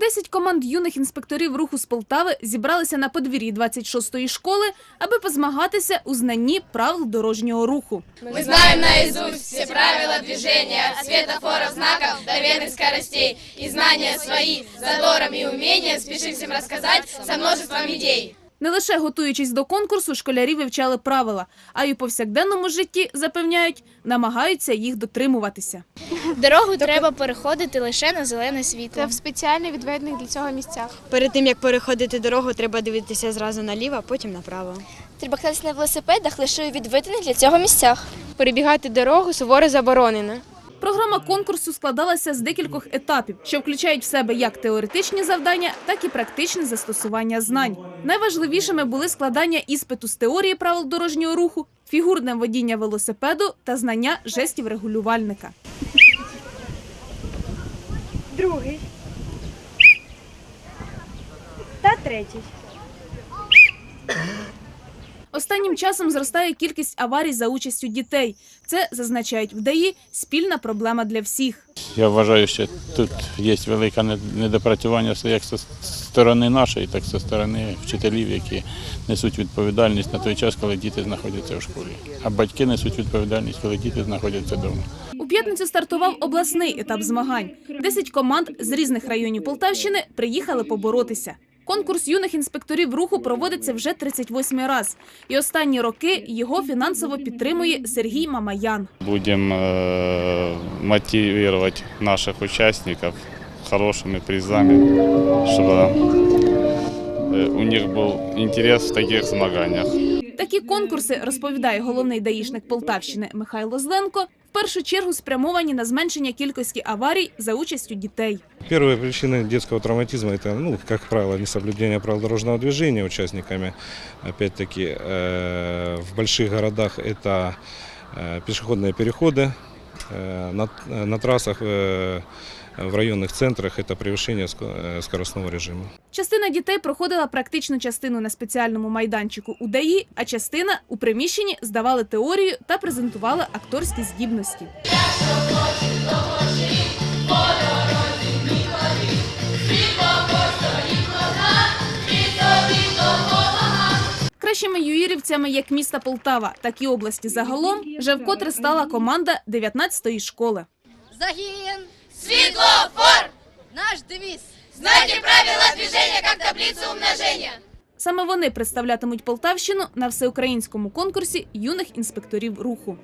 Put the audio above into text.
Десять команд юних інспекторів руху з Полтави зібралися на подвір'ї 26-ї школи, аби позмагатися у знанні правил дорожнього руху. Ми знаємо наизусть всі правила движення, от знаків, знаков до верных скоростей. І знання свої задором і уміння спешим всім розказати со множеством идей. Не лише готуючись до конкурсу, школярі вивчали правила, а й у повсякденному житті, запевняють, намагаються їх дотримуватися. Дорогу треба переходити лише на зелене світло. Це в спеціально відведених для цього місцях. Перед тим як переходити дорогу, треба дивитися зразу наліво, а потім направо. Треба кататися на велосипедах лише у відведених для цього місцях. Перебігати дорогу суворо заборонено. Програма конкурсу складалася з декількох етапів, що включають в себе як теоретичні завдання, так і практичне застосування знань. Найважливішими були складання іспиту з теорії правил дорожнього руху, фігурне водіння велосипеду та знання жестів регулювальника. Другий. Та третій. Останнім часом зростає кількість аварій за участю дітей. Це зазначають в ДАІ спільна проблема для всіх. Я вважаю, що тут є велике не- недопрацювання як зі сторони нашої, так і зі сторони вчителів, які несуть відповідальність на той час, коли діти знаходяться в школі. А батьки несуть відповідальність, коли діти знаходяться вдома. У п'ятницю стартував обласний етап змагань. Десять команд з різних районів Полтавщини приїхали поборотися. Конкурс юних інспекторів руху проводиться вже 38 раз. І останні роки його фінансово підтримує Сергій Мамаян. Будем э, мотивировать наших участников хорошими призами, чтобы э, у них был интерес в таких змаганнях. Такі конкурси, розповідає головний даїшник Полтавщини Михайло Зленко, в першу чергу спрямовані на зменшення кількості аварій за участю дітей. Первая причина детского травматизма – это, ну, как правило, несоблюдение правил дорожного движения участниками. Опять-таки, э, в больших городах это э, пешеходные переходы, э, на, на трассах, э, в районных центрах это превышение ско- э, скоростного режима. Частина дітей проходила практичну частину на спеціальному майданчику у ДАІ, а частина у приміщенні здавали теорію та презентували акторські здібності. Кращими юїрівцями як міста Полтава, так і області загалом вже вкотре стала команда 19-ї школи. світло, фор Наш девіз. Знайте правила движення, як таблицу умноження. Саме вони представлятимуть Полтавщину на всеукраїнському конкурсі юних інспекторів руху.